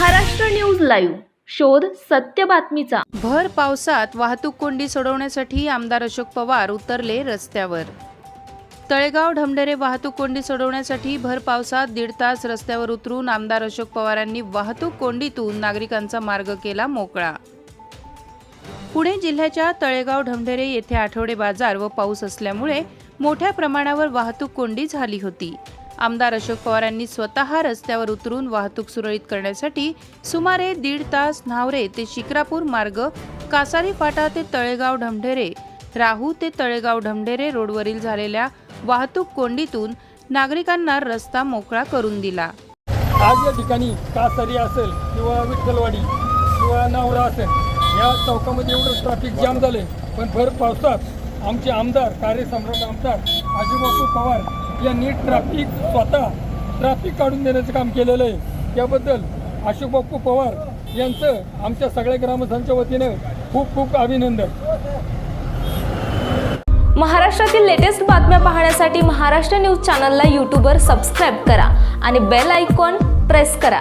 Maharashtra news live शोध सत्य बातमीचा. भर पावसात वाहतूक कोंडी सोडवण्यासाठी आमदार अशोक पवार उतरले रस्त्यावर. तळेगाव ढमढेरे वाहतूक कोंडी सोडवण्यासाठी भर पावसात दीड तास रस्त्यावर उतरून आमदार अशोक पवारांनी वाहतूक कोंडीतून नागरिकांचा मार्ग केला मोकळा. पुणे जिल्ह्याच्या तळेगाव ढमढेरे येथे आठवडे बाजार व पाऊस असल्यामुळे मोठ्या प्रमाणावर वाहतूक कोंडी झाली होती. आमदार अशोक पवारांनी स्वतः रस्त्यावर उतरून वाहतूक सुरळीत करण्यासाठी सुमारे दीड तास न्हावरे ते शिक्रापूर मार्ग कासारी फाटा ते तळेगाव ढमढेरे राहू ते तळेगाव ढमढेरे रोडवरील झालेल्या वाहतूक कोंडीतून नागरिकांना रस्ता मोकळा करून दिला. आज या ठिकाणी कासारी असेल किंवा विठ्ठलवाडी किंवा नवरा असेल या चौकामध्ये एवढं ट्रॅफिक जाम झाले पण भर पावसात आमचे आमदार कार्यसम्राट आमदार आजीबापू पवार यांनी ट्रॅफिक स्वतः ट्रॅफिक काढून देण्याचं काम केलेलं आहे. त्याबद्दल अशोक बाप्पू पवार यांचं आमच्या सगळ्या ग्रामस्थांच्या वतीनं खूप खूप अभिनंदन. महाराष्ट्रातील लेटेस्ट बातम्या पाहण्यासाठी महाराष्ट्र न्यूज चॅनलला यूट्यूबवर सबस्क्राईब करा आणि बेल आयकॉन प्रेस करा.